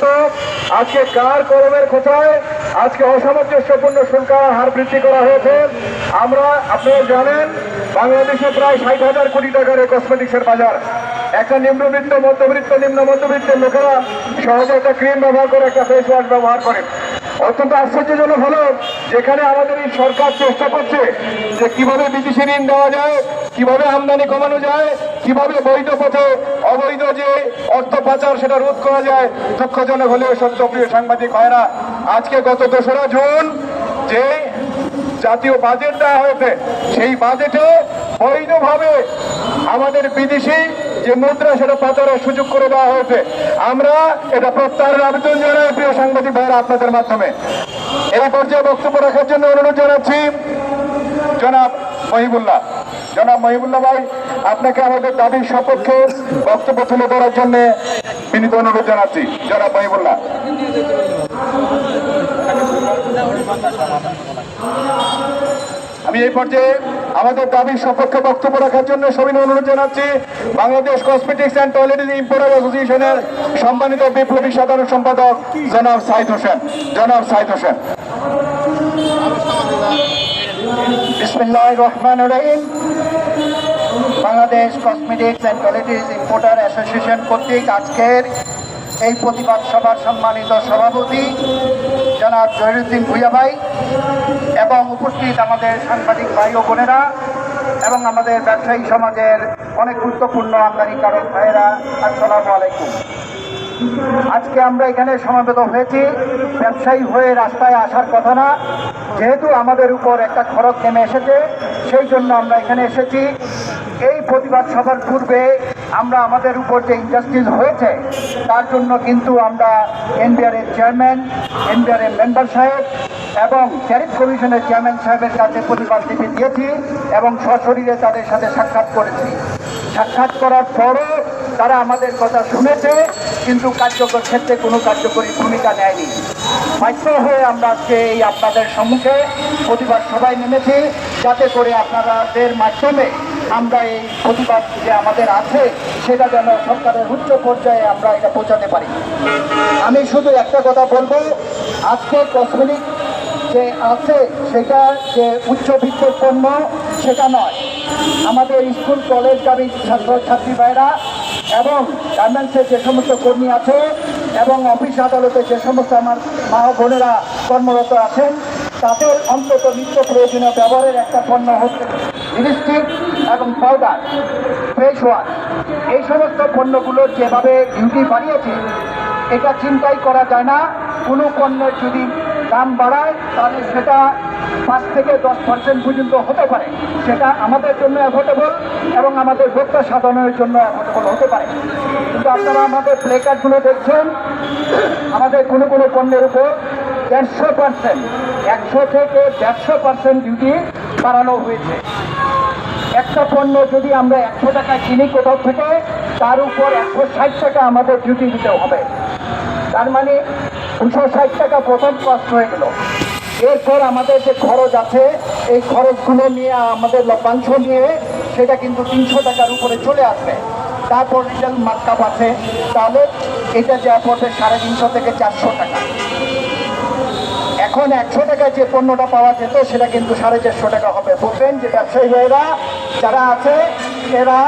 সত্য আজকে কার কলমের খোঁচায়? আজকে অসামঞ্জস্যপূর্ণ শুল্ক হার বৃদ্ধি করা হয়েছে। আমরা, আপনারা জানেন, বাংলাদেশে প্রায় ষাট হাজার কোটি টাকার এই কসমেটিক্সের বাজার। একটা নিম্নবৃত্ত, মধ্যবৃত্ত, নিম্ন মধ্যবৃত্তের লোকেরা সহজে একটা ক্রিম ব্যবহার করে, একটা ফেস ওয়াশ ব্যবহার করে। অত্যন্ত আশ্চর্যজনক হলো, যেখানে আমাদের এই সরকার চেষ্টা করছে যে কীভাবে বিদেশি ঋণ দেওয়া যায়, কীভাবে আমদানি কমানো যায় কীভাবে বৈধ পথে অবৈধ যে অর্থ পাচার সেটা রোধ করা যায়, দুঃখজনক হলেও সত্য প্রিয় সাংবাদিক ভাইরা আজকে গত দোসরা জুন যে জাতীয় বাজেট দেওয়া হয়েছে, সেই বাজেটে বৈধভাবে আমাদের বিদেশি যে মুদ্রা সেটা পাচারের সুযোগ করে দেওয়া হয়েছে। আমরা এটা প্রত্যাহারের আবেদন জানাই প্রিয় সাংবাদিক ভাইরা আপনাদের মাধ্যমে। এই পর্যায়ে বক্তব্য রাখার জন্য অনুরোধ জানাচ্ছি জনাব মহিবুল্লাহ। জনাব মহিবুল্লাহ ভাই, আপনাকে আমাদের দাবির সপক্ষে বক্তব্য তুলে ধরার জন্য বিনীত অনুরোধ জানাচ্ছি। জনাব মহিবুল্লাহ। আমি এই পর্যায়ে আমাদের দাবির সপক্ষে বক্তব্য রাখার জন্য সবিনয় অনুরোধ জানাচ্ছি। Bangladesh cosmetics and toiletries importer অ্যাসোসিয়েশনের সম্মানিত বিপ্লবী সাধারণ সম্পাদক জনাব সাইদ হোসেন। জনাব সাইদ হোসেন। বিসমিল্লাহ রহমান রহিম। Bangladesh cosmetics and toiletries importer association কর্তৃক আজকের এই প্রতিবাদ সভার সম্মানিত সভাপতি জনাব জহিরুদ্দিন ভুইয়া ভাই এবং উপস্থিত আমাদের সাংবাদিক ভাই ও বোনেরা এবং আমাদের ব্যবসায়ী সমাজের অনেক গুরুত্বপূর্ণ আমদানিকারক ভাইয়েরা, আসসালামু আলাইকুম। আজকে আমরা এখানে সমাবেত হয়েছি। ব্যবসায়ী হয়ে রাস্তায় আসার কথা না, যেহেতু আমাদের উপর একটা খরচ নেমে এসেছে, সেই জন্য আমরা এখানে এসেছি। এই প্রতিবাদ সভার পূর্বে আমরা আমাদের উপর যে ইনজাস্টিস হয়েছে, তার জন্য কিন্তু আমরা এনবিআরের চেয়ারম্যান এনবিআরের মেম্বার সাহেব এবং ট্যারিফ কমিশনের চেয়ারম্যান সাহেবের কাছে প্রতিবাদ লিপি দিয়েছি এবং সশরীরে তাদের সাথে সাক্ষাৎ করেছি। সাক্ষাৎ করার পরও তারা আমাদের কথা শুনেছে, কিন্তু কার্যকর ক্ষেত্রে কোনো কার্যকরী ভূমিকা নেয়নি। বাধ্য হয়ে আমরা আজকে এই আপনাদের সম্মুখে প্রতিবাদ সবাই নেমেছি, যাতে করে আপনাদের মাধ্যমে আমরা এই প্রতিবাদ যে আমাদের আছে, সেটা যেন সরকারের উচ্চ পর্যায়ে আমরা এটা পৌঁছাতে পারি। আমি শুধু একটা কথা বলব, আজকে কসমেটিক যে আছে, সেটা যে উচ্চবিত্তের পণ্য, সেটা নয়। আমাদের স্কুল কলেজগামী ছাত্র ছাত্রী ভাইরা এবং গার্মেন্টসের যে সমস্ত কর্মী আছে এবং অফিস আদালতে যে সমস্ত আমার মা বোনেরা কর্মরত আছেন, তাদের অন্তত নিত্য প্রয়োজনীয় ব্যবহারের একটা পণ্য হচ্ছে লিপস্টিক এবং পাউডার ফেস ওয়াশ এই সমস্ত পণ্যগুলো যেভাবে ডিউটি বাড়িয়েছে এটা চিন্তাই করা যায় না। কোনো পণ্যের যদি দাম বাড়ায়, তাহলে সেটা পাঁচ থেকে দশ পার্সেন্ট পর্যন্ত হতে পারে। সেটা আমাদের জন্য অ্যাফোর্ডেবল এবং আমাদের ভোক্তা সাধনের জন্য অ্যাফোর্ডেবল হতে পারে। কিন্তু আপনারা আমাদের প্লে কার্ডগুলো দেখছেন, আমাদের কোনো কোনো পণ্যের উপর দেড়শো পার্সেন্ট একশো থেকে দেড়শো পার্সেন্ট ডিউটি বাড়ানো হয়েছে। একটা পণ্য যদি আমরা একশো টাকা কিনি কোথাও থেকে, তার উপর একশো ষাট টাকা আমাদের ডিউটি দিতে হবে। তার মানে দুশো ষাট টাকা প্রথম কষ্ট হয়ে গেল। এরপর আমাদের যে খরচ আছে, এই খরচগুলো নিয়ে আমাদের লভ্যাংশ নিয়ে সেটা কিন্তু তিনশো টাকার উপরে চলে আসবে। তারপর রিটেল মার্কআপ আছে। তাহলে এটা যা পড়বে সাড়ে তিনশো থেকে চারশো টাকা। এখন একশো টাকায় যে পণ্যটা পাওয়া যেত, সেটা কিন্তু সাড়ে চারশো টাকা হবে। বলবেন যে ব্যবসায়ী ভাইয়েরা, যারা আছে, এরা